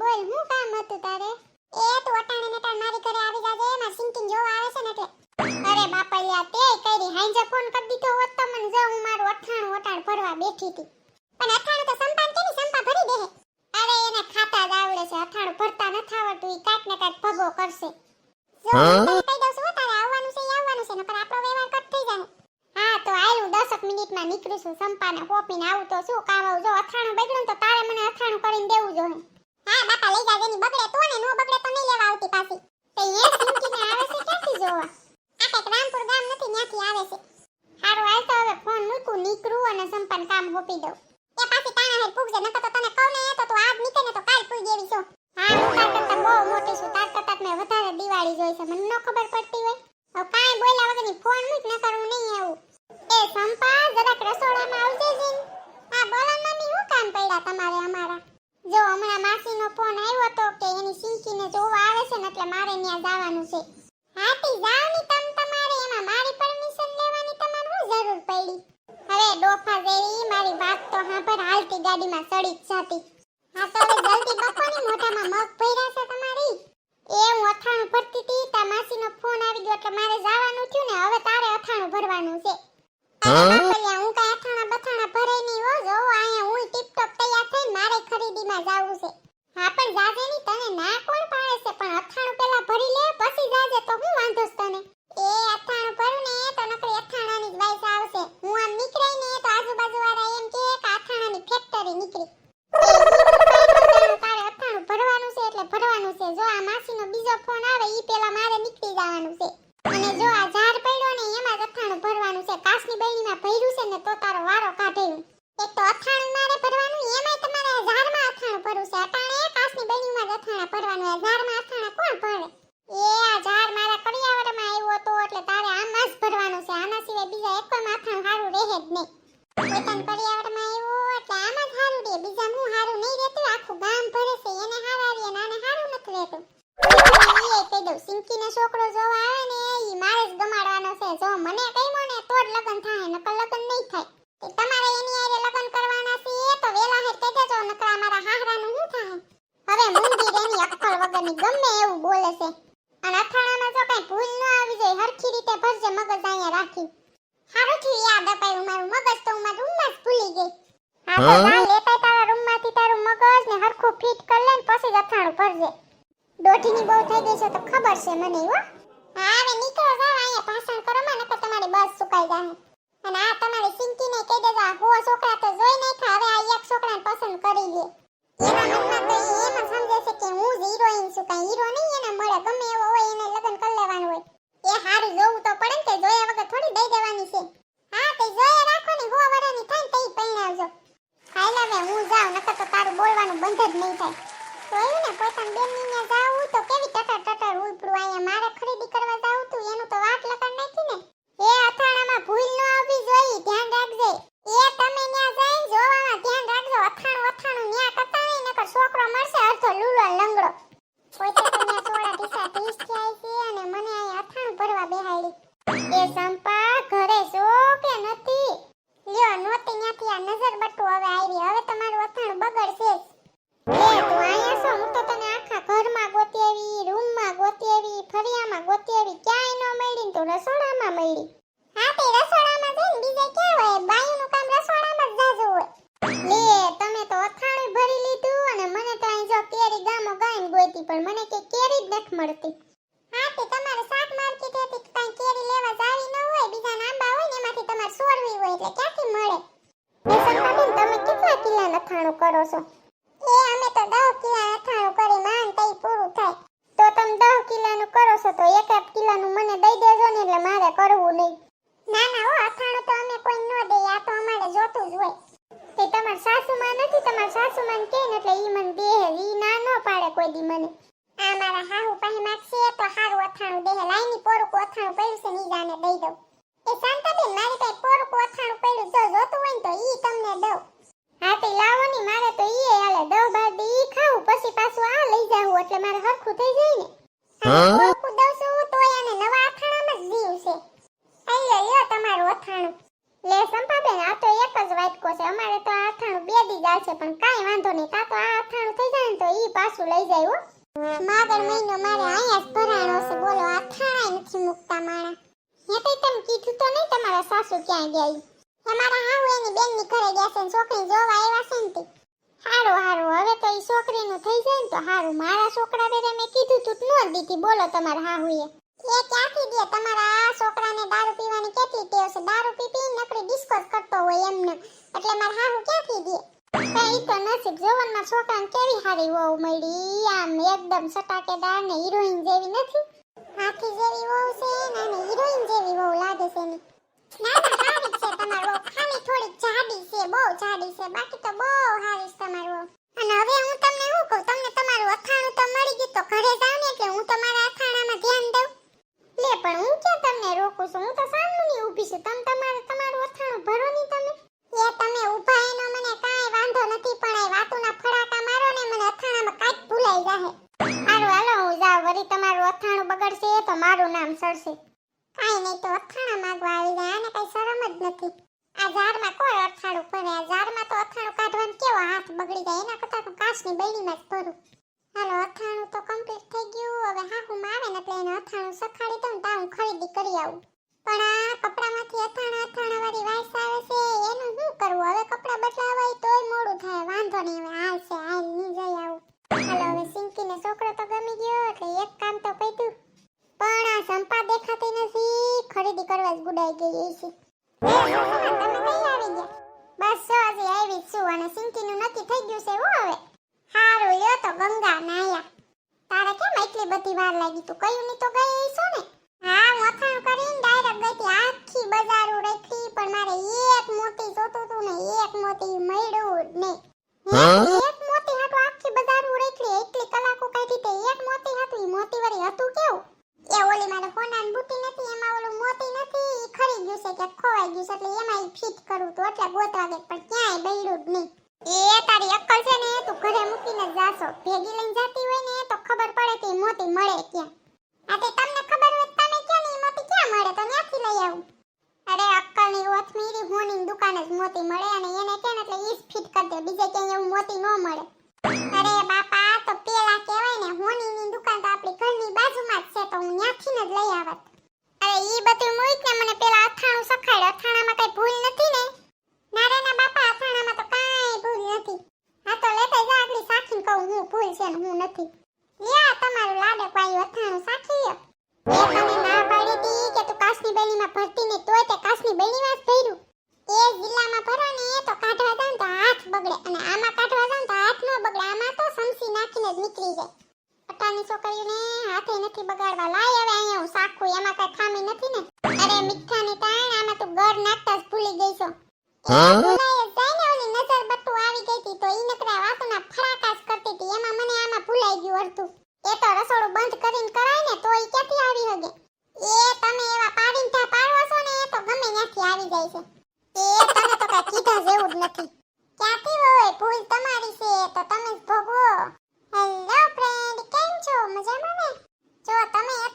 બોલ હું કામ હતું તારે? એ તું અટાણે ને તાર મારી ઘરે આવી જાજે એમાં સિંકિંગ જોવા આવે છે ને એટલે. અરે બાપલિયા તે કરી હાંજે ફોન કરી દીધો હોત તો મને જો હું મારું અઠાણું અટાણ ભરવા બેઠી હતી. પણ અઠાણું તો સંપાન કેની સંપા ભરી દેહે અરે એને ખાતા જ આવડે છે અઠાણું ભરતા નથી આવડતું ઈ કાંઈક ને કાંઈક ભગો કરશે. જો કહી દઉં છું તારે આવવાનું છે આવવાનું છે નકર આપણો વ્યવહાર કટ થઈ જાય હા તો આયલું દસક મિનિટમાં નીકળું છું સંપાને હોપીને આવું તો શું કામ આવું જો અથાણું બગડ્યું તો તારે મને અથાણું કરીને દેવું જોઈએ હા બાપા લઈ જાવ એની બગડે તો ને નો બગડે તો નહીં લેવા આવતી પાછી. તો એ સિંકીને આવે છે ક્યાંથી જોવા? આ કંઈક રામપુર ગામ નથી ત્યાંથી આવે છે. હારું હાલ તો હવે ફોન મૂકું નીકળું અને સંપાન કામ ગોપી દઉં. એ પાછી તાણા હેર પૂગજે નકર તો તને કહું ને તો તું આજ નીકળે ને તો કાલ પૂઈ દેવી છો. હા હું તાર કરતા બહુ મોટી છું તાર કરતા મેં વધારે દિવાળી જોઈ છે મને ન ખબર પડતી હોય. હવે કાંઈ બોલ્યા વગરની ફોન મૂક ન કરું નહીં આવું. એ સંપા જરાક રસોડામાં આવજે જીન આ બોલો ને મમ્મી હું કામ પડ્યા તમારે અમારા? જો હમણાં માસીનો ફોન આવ્યો તો કે એની સિંકીને જોવા આવે છે ને એટલે મારે ત્યાં જવાનું છે. હા તી જાવની તમ તમારે એમાં મારી પરમિશન લેવાની તમારે હું જરૂર પડી? હવે ડોફા જેવી મારી વાત તો હાંભળ હાલતી ગાડીમાં સડી જ જાતી. હા તો હવે જલ્દી બપોરની મોઢામાં મગ ભર્યા છે તમારી. એ હું અથાણું ભરતી હતી તા માસીનો ફોન આવી ગયો એટલે મારે જવાનું થયું ને હવે તારે અથાણું ભરવાનું છે અરે બાપલિયા, હું કાંઈ અથાણા બથાણા ભરાય નહીં હો જો અહીંયા હું ટીપટોપ તૈયાર થઈને મારે ખરીદીમાં જાવું છે હા પણ જાજે ની તને ના કોણ પાડે છે પણ અથાણું પેલા ભરી લે પછી જાજે તો હું વાંધો છે તને એ અથાણું ભરું ને તો નકરી અથાણાની જ વાઈસ આવશે હું આમ નીકળાય ને તો આજુબાજુ વાળા એમ કહે કે અથાણાની ફેક્ટરી નીકળી એ ઈ બધું તારે અથાણું ભરવાનું છે એટલે ભરવાનું છે જો આ માસીનો બીજો ફોન આવે ઈ પેલા મારે નીકળી જવાનું છે અને જો આ ઝાડ પડ્યો ને એમાં જ અથાણું ભરવાનું છે કાચની બરણીમાં ભર્યું છે ને તો તારો વારો કાઢેલું એક તો અથાણું મારે ભરવાનું એમાંય તમારે આ ઝાડમાં અથાણું ભરવું છે અટાણે કાચની બરણીમાં જ અથાણા ભરવાનું આ ઝાડમાં અથાણા કોણ ભરે એ આ ઝાડ મારા કડિયાવરમાં આવ્યો તો એટલે તારે આમાં જ ભરવાનું છે આના સિવાય બીજા એકોયમાં અથાણું હારું રહે જ નહીં પોતાના કડિયાવરમાં આવ્યો એટલે બીજા હું હારું નહીં રહેતું આખું ગામ ભરે છે એને હારાવીએ ને આને હારું નથી રહેતું. ઈ કહી દઉં સિંકીને છોકરો જોવા આવે ને ઈ મારે જ ગમાડવાનો છે જો મને કહ્યું ને તો જ લગ્ન થાય નકર લગ્ન નહીં થાય. તે તમારે એની હારે લગ્ન કરવાના છે તો વેલા હેર કહી દેજો નકર અમારા હાહરાનું શું થાય? હવે મૂંગી એની અક્કલ વગરની ગમે એવું બોલે છે. અને અથાણામાં જો કઈ ભૂલ ન આવી જાય હરખી રીતે ભરજે મગજ અહીંયા રાખી. હારું થયું યાદ અપાયું મારું મગજ તો હું મારા જ ભૂલી ગઈ. હા તો જા લેતા તારા મગજ ને હરખું ફિટ કરી પછી જ અથાણું ભરજે. દોઢીની બહુ થઈ ગઈ છે તો ખબર છે મને હો. હા હવે નીકળો જાવ અહીંયા ભાષણ કરો માં નકર તમારી બસ સુકાઈ જાય અને આ તમારી સિંકીને કહી દેજો હો છોકરા તો જોઈ હવે આ એક છોકરાને પસંદ કરી લે એના મનમાં તો એમ સમજે છે કે હું જ હિરોઈન છું કાંઈ હીરો નહીં એને મળે ગમે એવો હોય એને લગ્ન કરી લેવાનું હોય એ હારું જોવું તો પડે ને તે જોયા વગર થોડી દઈ દેવાની છે હા તે જોયા રાખો ને હો વરાની થાય ને તઈ પહેણાવજો હાલ હવે હું જાઉં નકર તો તારું બોલવાનું બંધ જ નહીં થાય જોયું ને પોતાની બેનની ને જાવું તો કેવી ટટર ટટર ઉપડું અહીંયા મારે ખરીદી કરવા જાવું તું એનું તો વાટ લગાડ નાખી ને એ અથાણામાં ભૂલ ન આવવી જોઈએ ધ્યાન રાખજે એ તમે ન્યા જઈને જોવામાં ધ્યાન રાખજો અથાણું અથાણું ન્યા કરતા નહીં નકર છોકરો મળશે અડધો લૂલો લંગડો પોતે તો ન્યા સોળા ઢીસા ત્રીસ થયા છે અને મને અહીંયા અથાણું ભરવા બેહાડી એ સંપા ઘરે છો કે નથી? લ્યો, નોતી ન્યાથી આ નજર બટુ હવે આવી. હવે તમારું અથાણું બગડશે એ, તું અહીંયા છો? હું તો તને આખા ઘરમાં ગોતી આવી, રૂમમાં ગોતી આવી, ફળિયામાં ગોતી આવી. ક્યાંય ન મળી તો રસોડામાં મળી. હા, તે રસોડામાં જઈને બીજે ક્યાં હોય? બાયુનું કામ રસોડામાં જ જાજુ હોય. લે, તમે તો અથાણું ભરી લીધું અને મને તો અહીં જો કેરી ગામો ગાઈને ગોતી પણ મને કે કેરી જ નથી મળતી. હા, તે તમારે શાક માર્કેટ હતી કાંઈ કેરી લેવા જાવી ન હોય બીજા આંબા હોય ને એમાંથી તમારે સોરવી હોય એટલે ક્યાંથી મળે? સંપાબેન તમે કેટલા કિલ્લા અથાણું કરો છો? એ અમે તો દસ કિલ્લા અથાણું કરી માંડ તઈ પૂરું થાય. તો તમે દસ કિલ્લાનું કરો છો તો એક એક કિલ્લાનું મને દઈ દેજો ને એટલે મારે કરવું નહીં. ના ના, હો, અથાણું તો અમે કોઈ ન દે આ તો અમારે જોતું જ હોય. તે તમાર સાસુમાં નથી, તમાર સાસુમાં કે ને એટલે ઈ મને દેહ ઈ ના ન પાડે કોઈ દી મને. આ મારા હાહુ પાસે માગશે તો હારું અથાણું દે લાઈની પોરુકું અથાણું પડ્યું છે ની જાને દઈ દઉં. એ શાંતાબેન મારે કઈ પોરુકું અથાણું પડ્યું. તો જોતું હોય ને તો ઈ તમને દઉં. હા તે લાવો ની મારે તો ઈ હાલે. દવ બાદ ઈ ખાવું પછી પાછું આ લઈ જાવું એટલે મારે હરખું થઈ જાય ને. હા? પોરુકું દઉં છું તો આને નવા અથાણામાં જ જીવ છે. આઈ લ્યો તમારું અથાણું. લે સંપાબેન આ તો એક જ વાટકો છે. અમારે તો આ અથાણું બે દી જાય છે પણ કાઈ વાંધો નહીં. તા તો આ અથાણું થઈ જાય ને તો ઈ પાછું લઈ જાય હો. માગર મહિનો મારે અહીંયા જ ભરાણો છે. બોલો આ નથી મુકતા માણા. હે તો તમ કીધું તો નહીં, તમારા સાસુ ક્યાં ગયા? અમારા હાહુ એની બેનની ઘરે ગયા છે છોકરી જોવા આવ્યા છે ને હારું હારું, હવે તો એ છોકરીનું થઈ જાય ને તો હારું. મારા છોકરા બેરે મેં કીધું તું ન દીધી. બોલો તમારા હાહુએ. એ ક્યાંથી દે તમારા આ છોકરાને દારૂ પીવાની કેટલી ટેવ છે. દારૂ પી પી નકરી ડિસ્કોસ કરતો હોય એમને. એટલે મારા હાહુ ક્યાંથી દે કઈ તો નસીબ જોવનમાં છોકરાને કેવી હારી વહુ મળી? આમ એકદમ સટાકેદાર ને હિરોઈન જેવી નથી. હાથી જેવી વહુ છે ને આને હિરોઈન જેવી વહુ લાગે છે ને ના ના સારી છે તમારો. ખાલી થોડીક જાડી છે, બહુ જાડી છે. બાકી તો બહુ સારી છે તમારો. અને હવે હું તમને શું કહું? તમને તમારું અથાણું તો મળી ગયું તો ઘરે જાવ ને એટલે હું તમારા અથાણામાં ધ્યાન દઉં લે પણ હું ક્યાં તમને રોકું છું હું તો સામુની ઊભી છું તમે તમારે તમારું અથાણું ભરો નહીં તમે એ તમે ઊભા એનો મને કાંઈ વાંધો નથી પણ એ વાતુના ફડાકા મારો ને મને અથાણામાં કાંઈક ભૂલાઈ જાહે હારું હાલો હું જાઉં વળી તમારું અથાણું બગડશે તો મારું નામ સડશે કાંઈ નહીં તો અથાણા માંગવા આવી ગયા આને કાંઈ શરમ જ નથી. આ ઝાડમાં કોઈ અથાણું ભરે, આ ઝાડમાં તો અથાણું કાઢવાનો કેવો હાથ બગડી જાય, એના કરતાં હું કાચની બૈડીમાં જ ભરું. હાલો, અથાણું તો કમ્પ્લીટ થઈ ગયું, હવે હાહુમાં આવે ને એટલે એને અથાણું સખાડી દઉં ને તો હું ખરીદી કરી આવું. પણ આ કપડામાંથી અથાણા અથાણા વાળી વાસ આવે છે, એનું શું કરવું? હવે કપડાં બદલાવાય તોય મોડું થાય, વાંધો નહીં, હવે હાલશે, હાલ નહીં જઈ આવું. હાલો, હવે સિંકીને છોકરો તો ગમી ગયો, એટલે એક કામ તો પૈતું પણ આ સંપા દેખાતી નથી ખરીદી કરવા જ ગુડાઈ ગઈ છે તો ગંગા નાયા હા હું કરીને હતી આખી બજારો રેખી પણ મારે એક મોતી જોતું હતું ને એક મોતી મળ્યું ને એક મોતી હાટુ આખી બજારો રાખી એટલી કલાકો કાઢી તે એક મોતી હાટુ મોતી વળી હતું કેવું એ ઓલી મારે કોનાન બુટી નથી, એમાં ઓલું મોતી નથી, ઈ ખરી ગયું છે કે ખોવાઈ ગયું છે, એટલે એમાં ફિટ કરું તો, એટલે ગોતવા ગઈ પણ ક્યાંય બૈડું જ નહીં. એ તારી અક્કલ છે ને તું ઘરે મૂકીને જાશો. ભેગી લઈને જાતી હોય ને તો ખબર પડે કે મોતી મળે ક્યાં. આ તે તમને ખબર હોય તમે ક્યાં ની મોતી ક્યાં મળે? તો ન્યાથી લઈ આવું. અરે અક્કલની ઓથમીરી હોની દુકાને જ મોતી મળે, અને એને કે ને, એટલે ઈ ફિટ કરી દે, બીજે ક્યાંય એવું મોતી ન મળે. અરે બાપા તો પેલા કહેવાય ને, હોનીની દુકાન તો આપણી ઘરની બાજુમાં જ તો હું જ લઈ આવત. અરે ઈ બધું મૂક ને મને પેલા અથાણું સખાડ અથાણામાં કઈ ભૂલ નથી ને? ના બાપા અથાણામાં તો કાંઈ ભૂલ નથી. હા તો લેતા જા, આટલી સાખીને કહું હું ભૂલ છે ને હું નથી. લ્યા, તમારું લાડે પાયું અથાણું સાખી લ્યો મેં તને ના પાડી દી કે તું કાશની બેલીમાં ભરતી ને તોય તે કાશની બેલીમાં જ ભર્યું. એ જિલ્લામાં ભરો ને તો કાઢવા જાવ તો હાથ બગડે. અને આમાં કાઢવા જાવ તો હાથ ન બગડે. આમાં તો સમસી નાખીને જ નીકળી જાય. અટાની છોકરીઓને હાથે નથી બગાડવા લાય હવે અહીંયા હું સાખું એમાં કઈ ખામી નથી ને? અરે મીઠાની તાણ આમાં તું ગર નાખતા જ ભૂલી ગઈ છો? ભૂલાય જાય ને ઓલી નજર બટ્ટુ આવી ગઈ હતી તો ઈ નકરા વાતોના ફડાકા કરતી હતી એમાં મને આમાં ભૂલાઈ ગયું અડધું. એ તો રસોડું બંધ કરીને કરાય ને તો ઈ ક્યાંથી આવી હગે? એ તમે એવા પાડીંઠા પાડો છો ને એ તો ગમે ત્યાંથી આવી જાય છે. એ તને તો કઈ કીધા જેવું જ નથી. ક્યાંથી હોય ભૂલ તમારી છે તો તમે જ ભોગવો હેલો ફ્રેન્ડ કેમ છો મજામાં ને? જો તમે